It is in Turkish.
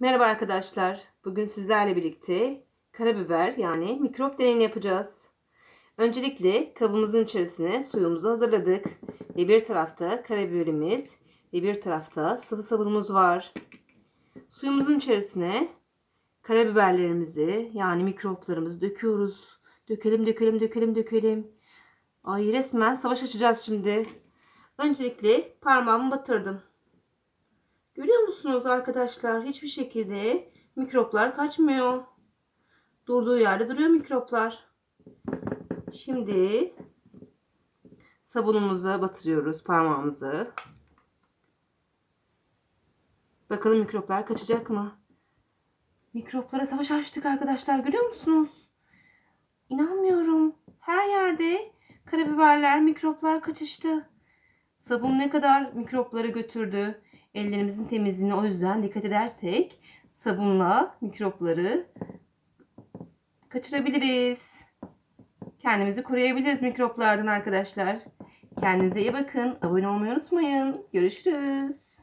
Merhaba arkadaşlar. Bugün sizlerle birlikte karabiber yani mikrop deneyini yapacağız. Öncelikle kabımızın içerisine suyumuzu hazırladık. Ve bir tarafta karabiberimiz ve bir tarafta sıvı sabunumuz var. Suyumuzun içerisine karabiberlerimizi yani mikroplarımızı döküyoruz. Dökelim dökelim dökelim dökelim. Ay resmen savaş açacağız şimdi. Öncelikle parmağımı batırdım. Görüyor musunuz arkadaşlar? Hiçbir şekilde mikroplar kaçmıyor. Durduğu yerde duruyor mikroplar. Şimdi sabunumuza batırıyoruz parmağımızı. Bakalım mikroplar kaçacak mı? Mikroplara savaş açtık arkadaşlar. Görüyor musunuz? İnanmıyorum. Her yerde karabiberler, mikroplar kaçıştı. Sabun ne kadar mikropları götürdü. Ellerimizin temizliğine o yüzden dikkat edersek sabunla mikropları kaçırabiliriz. Kendimizi koruyabiliriz mikroplardan arkadaşlar. Kendinize iyi bakın. Abone olmayı unutmayın. Görüşürüz.